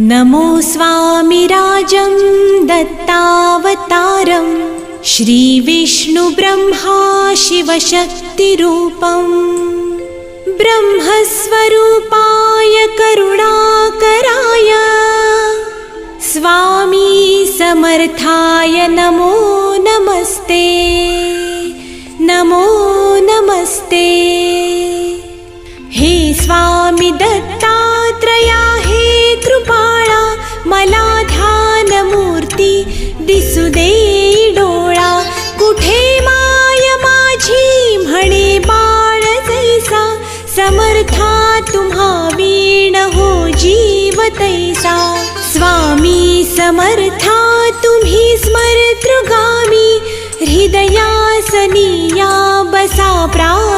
नमो स्वामिराजं दत्तावतारं श्रीविष्णुब्रह्मा शिवशक्तिरूपम् ब्रह्मस्वरूपाय करुणाकराय स्वामी समर्थाय नमो नमस्ते नमो नमस्ते। हे स्वामी दत्तात्रया दिसू दे डोळा. कुठे माय माझी म्हणे बाळ जैसा? समर्था तुम्हा वीण हो जीव तैसा. स्वामी समर्था तुम्ही स्मरतृगामी. हृदयासनीया बसा प्रा